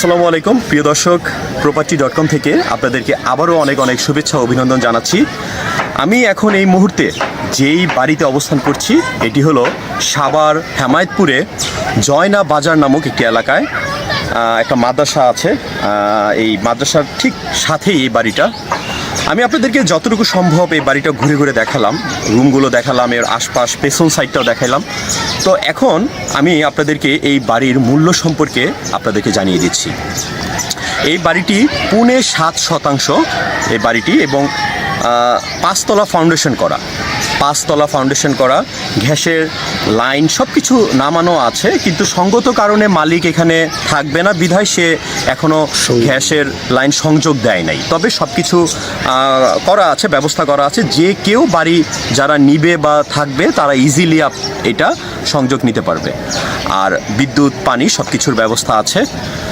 আসসালামু আলাইকুম। প্রিয় দর্শক প্রপার্টি ডট কম থেকে আপনাদেরকে আবারও অনেক অনেক শুভেচ্ছা অভিনন্দন জানাচ্ছি। আমি এখন এই মুহূর্তে যেই বাড়িতে অবস্থান করছি, এটি হলো সাবার হেমায়তপুরে জয়না বাজার নামক একটি এলাকায় একটা মাদ্রাসা আছে। এই মাদ্রাসার ঠিক সাথেই এই বাড়িটা। আমি আপনাদেরকে যতটুকু সম্ভব এই বাড়িটা ঘুরে ঘুরে দেখালাম, রুমগুলো দেখালাম, এর আশপাশ, পেছন সাইডটাও দেখালাম। তো এখন আমি আপনাদেরকে এই বাড়ির মূল্য সম্পর্কে আপনাদেরকে জানিয়ে দিচ্ছি। এই বাড়িটি পুনে সাত শতাংশ, এই বাড়িটি এবং পাঁচতলা ফাউন্ডেশন করা। পাঁচতলা ফাউন্ডেশন করা গ্যাসের লাইন সব কিছু নামানো আছে কিন্তু সঙ্গত কারণে মালিক এখানে থাকবে না। বিধায় সে এখনও গ্যাসের লাইন সংযোগ দেয় নাই। তবে সব কিছু করা আছে ব্যবস্থা করা আছে। যে কেউ বাড়ি যারা নিবে বা থাকবে তারা ইজিলি এটা সংযোগ নিতে পারবে। আর বিদ্যুৎ পানি সব কিছুর ব্যবস্থা আছে।